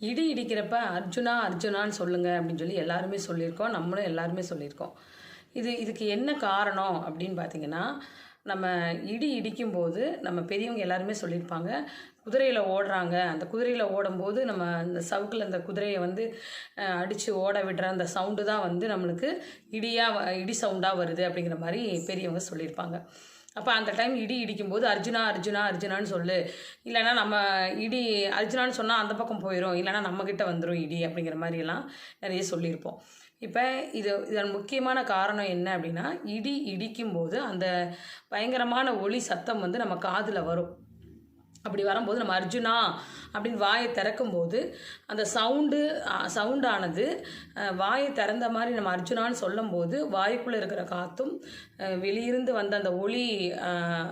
இடி இடிக்கிறப்ப அர்ஜுனா அர்ஜுனான்னு சொல்லுங்க அப்படின்னு சொல்லி எல்லாருமே சொல்லியிருக்கோம். நம்மளும் எல்லாருமே சொல்லியிருக்கோம். இது இதுக்கு என்ன காரணம் அப்படின்னு பார்த்தீங்கன்னா நம்ம இடி இடிக்கும்போது நம்ம பெரியவங்க எல்லாருமே சொல்லியிருப்பாங்க குதிரையில் ஓடுறாங்க. அந்த குதிரையில் ஓடும்போது நம்ம அந்த சவுக்கில் அந்த குதிரையை வந்து அடித்து ஓட விடுற அந்த சவுண்டு தான் வந்து நம்மளுக்கு இடியாக இடி சவுண்டாக வருது அப்படிங்கிற மாதிரி பெரியவங்க சொல்லியிருப்பாங்க. அப்போ அந்த டைம் இடி இடிக்கும்போது அர்ஜுனா அர்ஜுனா அர்ஜுனான்னு சொல்லு. இல்லைன்னா நம்ம இடி அர்ஜுனான்னு சொன்னால் அந்த பக்கம் போயிடும் இல்லைன்னா நம்மக்கிட்ட வந்துடும் இடி அப்படிங்கிற மாதிரிலாம் நிறைய சொல்லியிருப்போம். இப்போ இது இதன் முக்கியமான காரணம் என்ன அப்படின்னா இடி இடிக்கும்போது அந்த பயங்கரமான ஒளி சத்தம் வந்து நம்ம காதில் வரும். அப்படி வரும்போது நம்ம அர்ஜுனா அப்படின்னு வாயை திறக்கும்போது அந்த சவுண்டு சவுண்டானது வாயை திறந்த மாதிரி நம்ம அர்ஜுனான்னு சொல்லும்போது வாய்க்குள்ளே இருக்கிற காற்றும் வெளியிருந்து வந்த அந்த ஒளி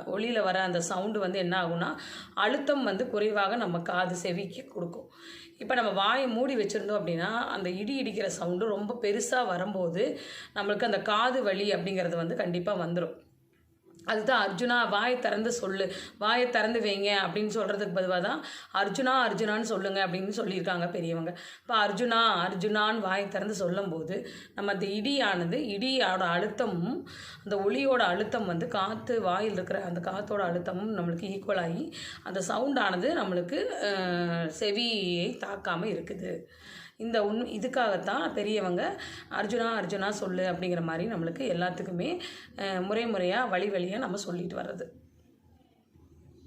ஒளியில் வர அந்த சவுண்டு வந்து என்ன ஆகும்னா அழுத்தம் வந்து குறைவாக நம்ம காது செவிக்கு கொடுக்கும். இப்போ நம்ம வாயை மூடி வச்சுருந்தோம் அப்படின்னா அந்த இடி இடிக்கிற சவுண்டு ரொம்ப பெருசாக வரும்போது நம்மளுக்கு அந்த காது வலி அப்படிங்கிறது வந்து கண்டிப்பாக வந்துடும் அதுதான் அர்ஜுனா வாயை திறந்து சொல்லு. வாயை திறந்து வைங்க அப்படின்னு சொல்கிறதுக்கு பதிலாக தான் அர்ஜுனா அர்ஜுனான்னு சொல்லுங்கள் அப்படின்னு சொல்லியிருக்காங்க பெரியவங்க. இப்போ அர்ஜுனா அர்ஜுனான்னு வாயை திறந்து சொல்லும்போது நம்ம அந்த இடியானது இடியோட அழுத்தமும் அந்த ஒளியோட அழுத்தம் வந்து காற்று வாயில் இருக்கிற அந்த காற்றோட அழுத்தமும் நம்மளுக்கு ஈக்குவலாகி அந்த சவுண்டானது நம்மளுக்கு செவியை தாக்காமல் இருக்குது. இந்த உண் இதுக்காகத்தான் பெரியவங்க அர்ஜுனா அர்ஜுனா சொல்லு அப்படிங்கிற மாதிரி நம்மளுக்கு எல்லாத்துக்குமே முறை முறையாக வழி வழியாக நம்ம சொல்லிட்டு வர்றது.